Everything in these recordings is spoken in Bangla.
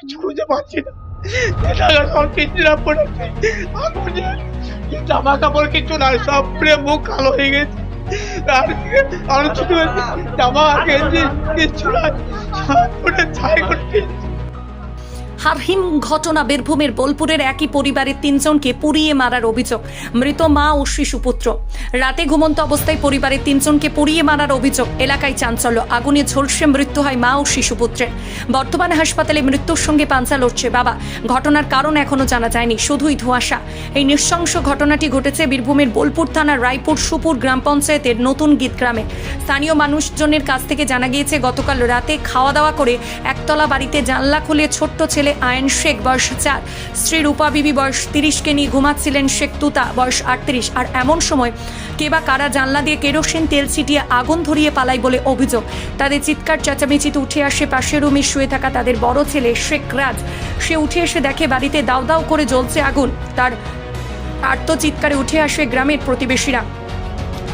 কিছু খুঁজে পাচ্ছি না। সব পিঞ্জিরা পড়েছে আগুনে জামা কাপড় কিছু নাই, সব পুরে মুখ কালো হয়ে গেছে। আর আর জামা গেঞ্জি কিছু নাই। ছাই করছে। হারহিম ঘটনা বীরভূমের বোলপুরের একই পরিবারের তিনজনকে পুড়িয়ে মারার অভিযোগ। মৃত মা ও শিশুপুত্র রাতে ঘুমন্ত অবস্থায় পরিবারের তিনজনকে পুড়িয়ে মারার অভিযোগ। এলাকায় চাঞ্চল্য। আগুনে ঝলসে মৃত্যু হয় মা ও শিশুপুত্রের বর্তমানে হাসপাতালে মৃত্যুর সঙ্গে পাঞ্চা লড়ছে বাবা। ঘটনার কারণ এখনও জানা যায়নি, শুধুই ধোঁয়াশা। এই নৃশংস ঘটনাটি ঘটেছে বীরভূমের বোলপুর থানার রায়পুর সুপুর গ্রাম পঞ্চায়েতের নতুন গীত গ্রামে। স্থানীয় মানুষজনের কাছ থেকে জানা গিয়েছে, গতকাল রাতে খাওয়া দাওয়া করে একতলা বাড়িতে জানলা খুলে ছোট্ট ছেলে আয়ন শেখ বয়স চার। স্ত্রী রূপা বিবি বয়স তিরিশকে নিয়ে ঘুমাচ্ছিলেন শেখ তুতা বয়স আটত্রিশ। আর এমন সময় কে বা কারা জানলা দিয়ে কেরোসিন, তেল ছিটিয়ে আগুন ধরিয়ে পালায় বলে অভিযোগ। তাদের চিৎকার চেঁচামেচিতে উঠে আসে পাশের রুমে শুয়ে থাকা তাদের বড় ছেলে শেখ রাজ। সে উঠে এসে দেখে বাড়িতে দাউ দাউ করে জ্বলছে আগুন। তার আর্তচিৎকারে উঠে আসে গ্রামের প্রতিবেশীরা।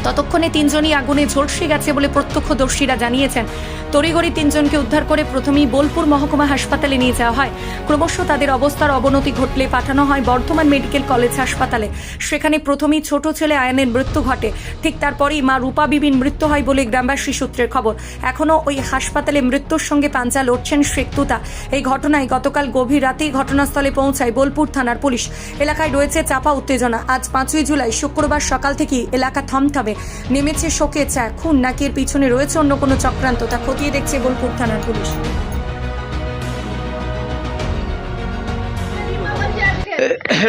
ততক্ষণে তিনজনই আগুনে ঝলসে গেছে বলে প্রত্যক্ষদর্শীরা জানিয়েছেন। তড়িঘড়ি তিনজনকে উদ্ধার করে প্রথমেই বোলপুর মহকুমা হাসপাতালে নিয়ে যাওয়া হয়। ক্রমশ তাদের অবস্থার অবনতি ঘটলে পাঠানো হয় বর্ধমান মেডিকেল কলেজ হাসপাতালে। সেখানে প্রথমেই ছোট ছেলে আয়নের মৃত্যু ঘটে। ঠিক তারপরেই মা রূপা বিবির মৃত্যু হয় বলে গ্রামবাসী সূত্রের খবর। এখনও ওই হাসপাতালে মৃত্যুর সঙ্গে পাঞ্চা লড়ছেন শেখ এই ঘটনায় গতকাল গভীর রাতেই ঘটনাস্থলে পৌঁছায় বোলপুর থানার পুলিশ। এলাকায় রয়েছে চাপা উত্তেজনা। আজ পাঁচই জুলাই, শুক্রবার সকাল থেকেই এলাকা থমথমে। নেমেছে শোকে চা খুন, নাকি এর পিছনে রয়েছে অন্য কোনো চক্রান্ত? তা খতিয়ে দেখছে বোলপুর থানার পুলিশ।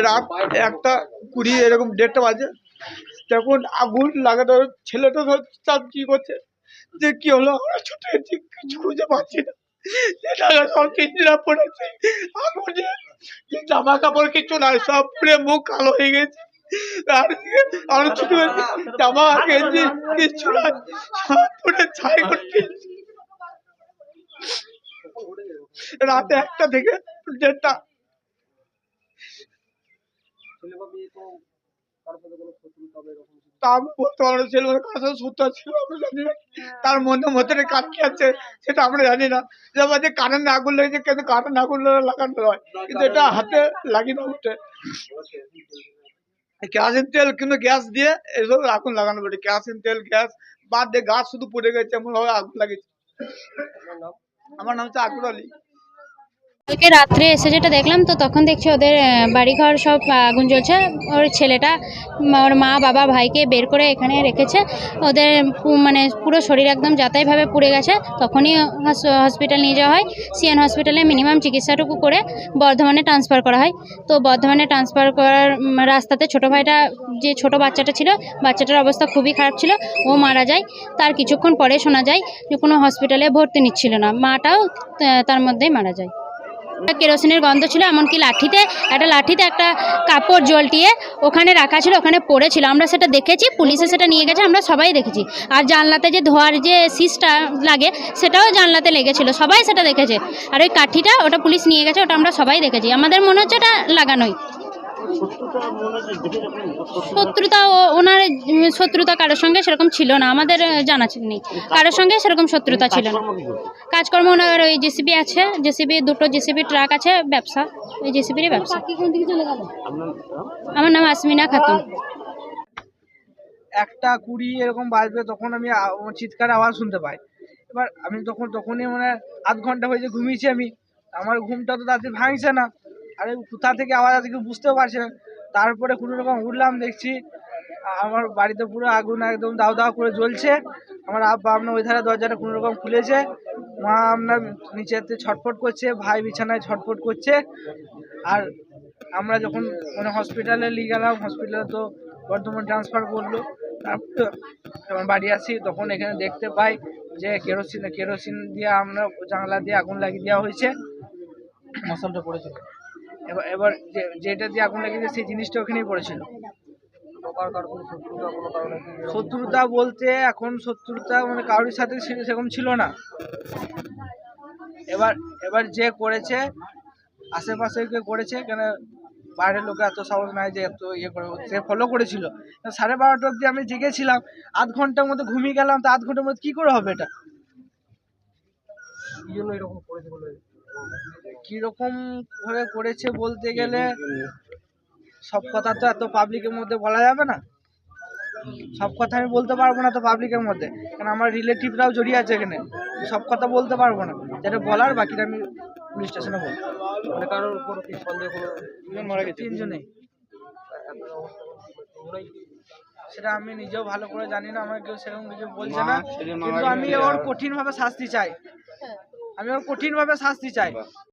রাত একটা কুড়ি, এরকম দেড়টা বাজে। তখন আগুন লাগানো ছেলেটা চাপ কি করছে? যে কি হলো? আমরা ছুটে কিছু খুঁজে পাচ্ছি না। সব পিঞ্জিরা পড়েছে জামা কাপড় কিছু নাই, সব পুরে মুখ কালো হয়ে গেছে। আর আর ছোট জামা গেঞ্জি কিছু নাই সব ছাই করছে রাতে একটা থেকে দেড়টা তা আমি বলতে পারব ছেলে কার সাথে সত্য ছিল আমরা জানি না তার মধ্যে মধ্যে কাজ কি আছে সেটা আমরা জানি না যে আমাদের কারেন্ট আগুন লেগেছে কিন্তু কারেন্ট আগুন লাগানো হয় কিন্তু এটা হাতে লাগিয়ে না উঠে কেরাসিন তেল কিন্তু গ্যাস দিয়ে এসব আগুন লাগানো পড়ে কেরোসিন তেল গ্যাস বাদ দিয়ে গাছ শুধু পুড়ে গেছে এমন ভাবে আগুন লাগিয়েছে। আমার নাম হচ্ছে আকুর আলী। কালকে রাত্রে এসে যেটা দেখলাম তো তখন দেখছি ওদের বাড়িঘর সব আগুন জ্বলছে। ওর ছেলেটা ওর মা, বাবা, ভাইকে বের করে এখানে রেখেছে। ওদের মানে পুরো শরীর একদম যাতাইভাবে পুড়ে গেছে। তখনই হসপিটাল নিয়ে যাওয়া হয়। সিএন হসপিটালে মিনিমাম চিকিৎসাটুকু করে বর্ধমানে ট্রান্সফার করা হয়। তো বর্ধমানে ট্রান্সফার করার রাস্তাতে ছোট ভাইটা, যে ছোট বাচ্চাটা ছিল, বাচ্চাটার অবস্থা খুবই খারাপ ছিল। ও মারা যায়। তার কিছুক্ষণ পরে শোনা যায় যে কোনো হসপিটালে ভর্তি নিচ্ছিল না। মাটাও তার মধ্যেই মারা যায়। কেরোসিনের গন্ধ ছিল, এমনকি লাঠিতে, একটা লাঠিতে একটা কাপড় জলটিয়ে ওখানে রাখা ছিল, ওখানে পড়েছিল। আমরা সেটা দেখেছি, পুলিশে সেটা নিয়ে গেছে, আমরা সবাই দেখেছি। আর জানলাতে যে ধোয়ার যে সিসটা লাগে, সেটাও জানলাতে লেগেছিল, সবাই সেটা দেখেছে। আর ওই কাঠিটা ওটা পুলিশ নিয়ে গেছে, ওটা আমরা সবাই দেখেছি। আমাদের মনে হচ্ছে এটা লাগানোই। শত্রুতা ও- ওনার শত্রুতা কারোর সঙ্গে সেরকম ছিল না। আমাদের জানা ছিল নেই। কারোর সঙ্গে সেরকম শত্রুতা ছিল না। কাজকর্ম ওনার ওই জেসিবি আছে। জেসিবি দুটো জেসিবি ট্রাক আছে ব্যবসা। ওই জেসিবিরই ব্যবসা। আমার নাম আসমিনা খাতুন। একটা কুড়ি এরকম বাজবে তখন আমি চিৎকার আওয়াজ শুনতে পাই। এবার আমি তখন তখনই মানে আধ ঘণ্টা হয়েছে ঘুমিয়েছি আমি। আমার ঘুমটা তো তাদের ভাঙছে না। আরে কোথা থেকে আওয়াজ আছে কেউ বুঝতেও পারছে না। তারপরে কোনো রকম উঠলাম, দেখছি আমার বাড়িতে পুরো আগুন একদম দাও দাও করে জ্বলছে। আমার আব্বা আপনার ওই ধারে দরজাটা কোনো রকম খুলেছে। মা আপনার নিচেতে ছটফট করছে, ভাই বিছানায় ছটফট করছে। আর আমরা যখন মানে হসপিটালে নিয়ে গেলাম হসপিটালে তো বর্ধমান ট্রান্সফার করল। তারপর যখন বাড়ি আসি, তখন এখানে দেখতে পাই যে কেরোসিন কেরোসিন দিয়ে আমরা জানলা দিয়ে আগুন লাগিয়ে দেওয়া হয়েছে। মশালটা পড়েছিল। এবার এবার যেটা দিয়ে আগুন লাগিয়েছে সেই জিনিসটা ওখানেই পড়েছিল। শত্রুতা বলতে এখন শত্রুতা মানে কারোর সাথে সেরকম ছিল না। এবার এবার যে করেছে আশেপাশে কে করেছে কেন বাইরের লোকে এত সাহস নাই যে এত ইয়ে করে সে ফলো করেছিল। সাড়ে বারোটা অব্দি আমি জেগেছিলাম আধ ঘণ্টার মধ্যে ঘুমিয়ে গেলাম তো আধ ঘণ্টার মধ্যে কি করে হবে এটা? কীরকম করে করেছে বলতে গেলে সব কথা তো এত পাবলিকের মধ্যে বলা যাবে না। সব কথা আমি বলতে পারব না তো পাবলিকের মধ্যে। কারণ আমার রিলেটিভরাও জড়িয়ে আছে এখানে। সব কথা বলতে পারব না। যেটা বলার বাকিটা আমি পুলিশ স্টেশনে বলব। মানে কারোর উপর কি সন্দেহ মারা গেছে। তিনজনেই। সেটা আমি নিজেও ভালো করে জানি না। আমার কেউ সেরকম কিছু বলছে না। কিন্তু আমি ওর কঠিন ভাবে শাস্তি চাই। আমি ওর কঠিন ভাবে শাস্তি চাই।